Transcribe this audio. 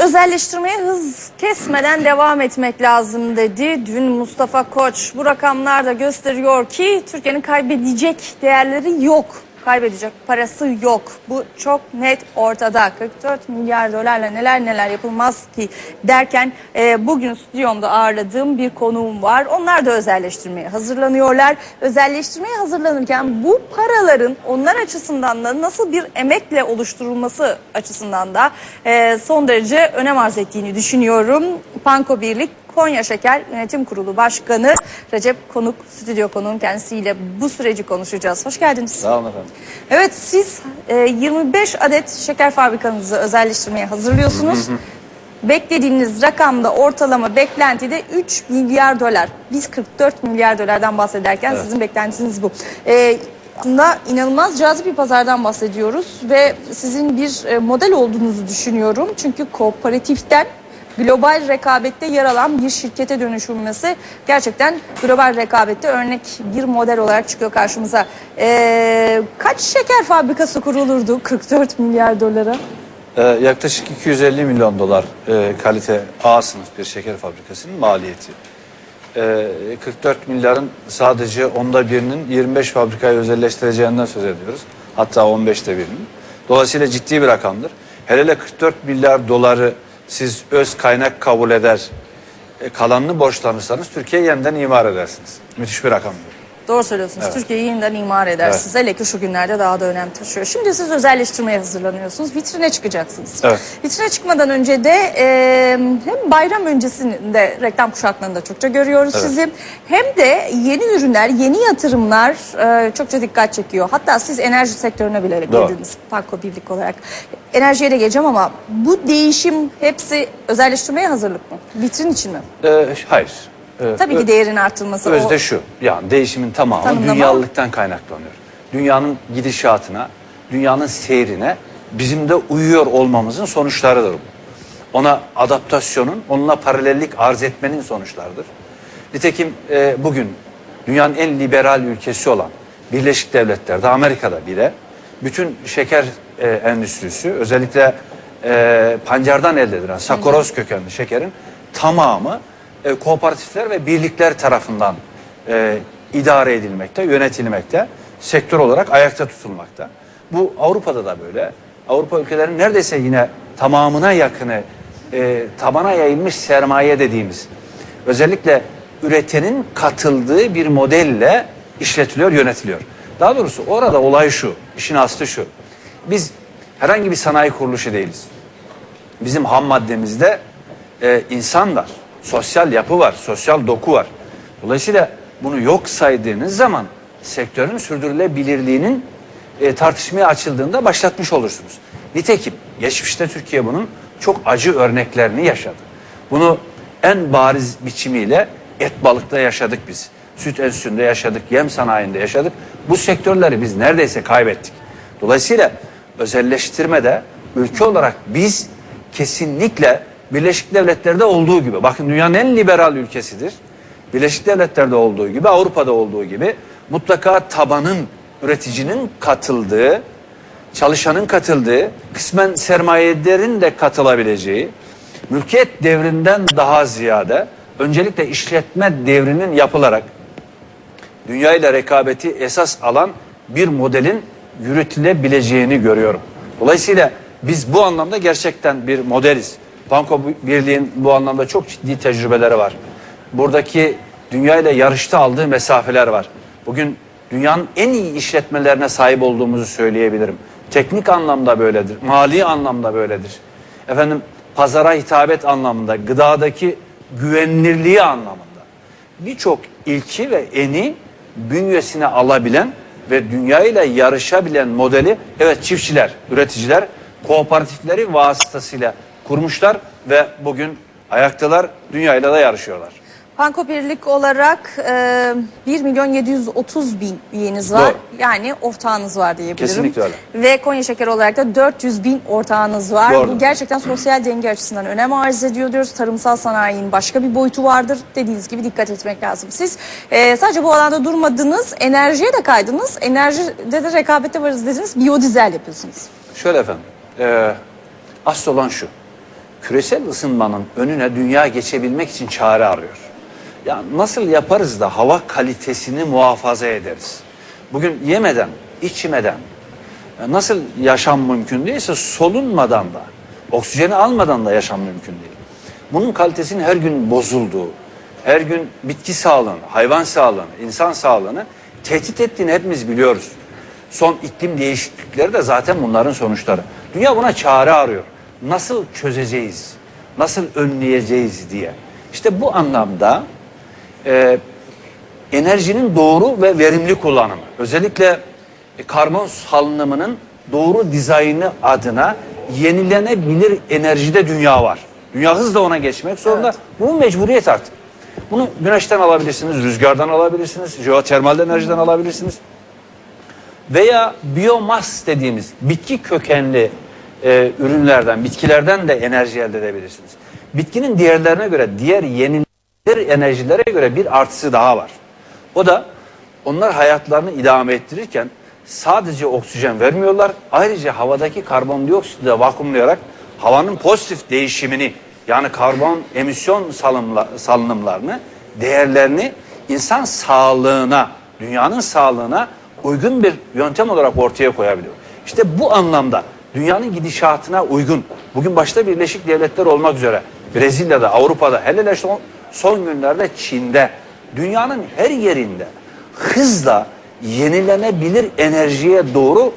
özelleştirmeye hız kesmeden devam etmek lazım dedi. Dün Mustafa Koç bu rakamlar da gösteriyor ki Türkiye'nin kaybedecek değerleri yok. Kaybedecek parası yok. Bu çok net ortada. 44 milyar dolarla neler neler yapılmaz ki derken e, bugün stüdyomda ağırladığım bir konuğum var. Onlar da özelleştirmeye hazırlanıyorlar. Özelleştirmeye hazırlanırken bu paraların onlar açısından da nasıl bir emekle oluşturulması açısından da e, son derece önem arz ettiğini düşünüyorum. Panko Birlik Konya Şeker Yönetim Kurulu Başkanı Recep Konuk, stüdyo konuğum kendisiyle bu süreci konuşacağız. Hoş geldiniz. Sağ olun efendim. Evet siz e, 25 adet şeker fabrikanızı özelleştirmeye hazırlıyorsunuz. Beklediğiniz rakamda ortalama beklentide 3 milyar dolar. Biz 44 milyar dolardan bahsederken Evet. sizin beklentiniz bu. E, aslında inanılmaz cazip bir pazardan bahsediyoruz ve sizin bir e, model olduğunuzu düşünüyorum. Çünkü kooperatiften global rekabette yer alan bir şirkete dönüşülmesi gerçekten global rekabette örnek bir model olarak çıkıyor karşımıza. Ee, kaç şeker fabrikası kurulurdu 44 milyar dolara? Ee, yaklaşık 250 milyon dolar e, kalite A sınıf bir şeker fabrikasının maliyeti. Ee, 44 milyarın sadece onda birinin 25 fabrikayı özelleştireceğinden söz ediyoruz. Hatta 15'te birinin. Dolayısıyla ciddi bir rakamdır. Hele hele 44 milyar doları siz öz kaynak kabul eder, e, kalanını borçlanırsanız Türkiye yeniden imar edersiniz. Müthiş bir rakamdır. Doğru söylüyorsunuz. Evet. Türkiye'yi yeniden imar edersiniz. Hele ki şu günlerde daha da önem taşıyor. Şimdi siz özelleştirmeye hazırlanıyorsunuz. Vitrine çıkacaksınız. Evet. Vitrine çıkmadan önce de e, hem bayram öncesinde reklam kuşaklarında çokça görüyoruz Evet. sizi. Hem de yeni ürünler, yeni yatırımlar e, çokça dikkat çekiyor. Hatta siz enerji sektörüne bile girdiniz. Parko Birlik olarak. Enerjiye de geleceğim ama bu değişim hepsi özelleştirmeye hazırlık mı? Vitrin için mi? Ee, hayır. Ee, Tabii ki değerin artırılması. Özde o- şu, yani değişimin tamamı Tanımlama. dünyalılıktan kaynaklanıyor. Dünyanın gidişatına, dünyanın seyrine bizim de uyuyor olmamızın sonuçlarıdır bu. Ona adaptasyonun, onunla paralellik arz etmenin sonuçlarıdır. Nitekim e, bugün dünyanın en liberal ülkesi olan Birleşik Devletler'de, Amerika'da bile bütün şeker e, endüstrisi, özellikle e, pancardan elde edilen sakoroz kökenli şekerin tamamı e, kooperatifler ve birlikler tarafından e, idare edilmekte, yönetilmekte, sektör olarak ayakta tutulmakta. Bu Avrupa'da da böyle. Avrupa ülkelerinin neredeyse yine tamamına yakını e, tabana yayılmış sermaye dediğimiz özellikle üretenin katıldığı bir modelle işletiliyor, yönetiliyor. Daha doğrusu orada olay şu, işin aslı şu. Biz herhangi bir sanayi kuruluşu değiliz. Bizim ham maddemizde e, insan var, sosyal yapı var, sosyal doku var. Dolayısıyla bunu yok saydığınız zaman sektörün sürdürülebilirliğinin e, tartışmaya açıldığında başlatmış olursunuz. Nitekim geçmişte Türkiye bunun çok acı örneklerini yaşadı. Bunu en bariz biçimiyle et balıkta yaşadık biz. Süt enstitüsünde yaşadık, yem sanayinde yaşadık. Bu sektörleri biz neredeyse kaybettik. Dolayısıyla özelleştirmede ülke olarak biz kesinlikle Birleşik Devletler'de olduğu gibi, bakın dünyanın en liberal ülkesidir. Birleşik Devletler'de olduğu gibi, Avrupa'da olduğu gibi mutlaka tabanın, üreticinin katıldığı, çalışanın katıldığı, kısmen sermayelerin de katılabileceği, mülkiyet devrinden daha ziyade öncelikle işletme devrinin yapılarak dünya ile rekabeti esas alan bir modelin yürütülebileceğini görüyorum. Dolayısıyla biz bu anlamda gerçekten bir modeliz. Banko Birliği'nin bu anlamda çok ciddi tecrübeleri var. Buradaki dünya ile yarışta aldığı mesafeler var. Bugün dünyanın en iyi işletmelerine sahip olduğumuzu söyleyebilirim. Teknik anlamda böyledir, mali anlamda böyledir. Efendim pazara hitabet anlamında, gıdadaki güvenilirliği anlamında birçok ilki ve eni bünyesine alabilen ve dünya ile yarışabilen modeli evet çiftçiler, üreticiler kooperatifleri vasıtasıyla kurmuşlar ve bugün ayaktalar dünyayla da yarışıyorlar. Panko Birlik olarak e, 1 milyon 730 bin üyeniz var. Doğru. Yani ortağınız var diyebilirim. Kesinlikle öyle. Ve Konya Şeker olarak da 400 bin ortağınız var. Doğru. Bu gerçekten sosyal denge açısından önem arz ediyor diyoruz. Tarımsal sanayinin başka bir boyutu vardır. Dediğiniz gibi dikkat etmek lazım. Siz e, sadece bu alanda durmadınız. Enerjiye de kaydınız. Enerjide de rekabette varız dediniz. Biyodizel yapıyorsunuz. Şöyle efendim, e, asıl olan şu. Küresel ısınmanın önüne dünya geçebilmek için çare arıyor. Ya nasıl yaparız da hava kalitesini muhafaza ederiz? Bugün yemeden, içmeden, nasıl yaşam mümkün değilse solunmadan da, oksijeni almadan da yaşam mümkün değil. Bunun kalitesinin her gün bozulduğu, her gün bitki sağlığını, hayvan sağlığını, insan sağlığını tehdit ettiğini hepimiz biliyoruz. Son iklim değişiklikleri de zaten bunların sonuçları. Dünya buna çare arıyor. Nasıl çözeceğiz, nasıl önleyeceğiz diye. İşte bu anlamda e, enerjinin doğru ve verimli kullanımı. Özellikle e, karbon salınımının doğru dizaynı adına yenilenebilir enerjide dünya var. Dünya hızla ona geçmek zorunda. Bu mecburiyet artık. Bunu güneşten alabilirsiniz, rüzgardan alabilirsiniz, jeotermal enerjiden alabilirsiniz. Veya biyomas dediğimiz bitki kökenli e, ürünlerden, bitkilerden de enerji elde edebilirsiniz. Bitkinin diğerlerine göre, diğer yenilenebilir enerjilere göre bir artısı daha var. O da onlar hayatlarını idame ettirirken sadece oksijen vermiyorlar. Ayrıca havadaki karbondioksiti de vakumlayarak havanın pozitif değişimini yani karbon emisyon salımla, salınımlarını, değerlerini insan sağlığına, dünyanın sağlığına uygun bir yöntem olarak ortaya koyabiliyor. İşte bu anlamda dünyanın gidişatına uygun, bugün başta Birleşik Devletler olmak üzere Brezilya'da, Avrupa'da, hele hele son, son günlerde Çin'de, dünyanın her yerinde hızla yenilenebilir enerjiye doğru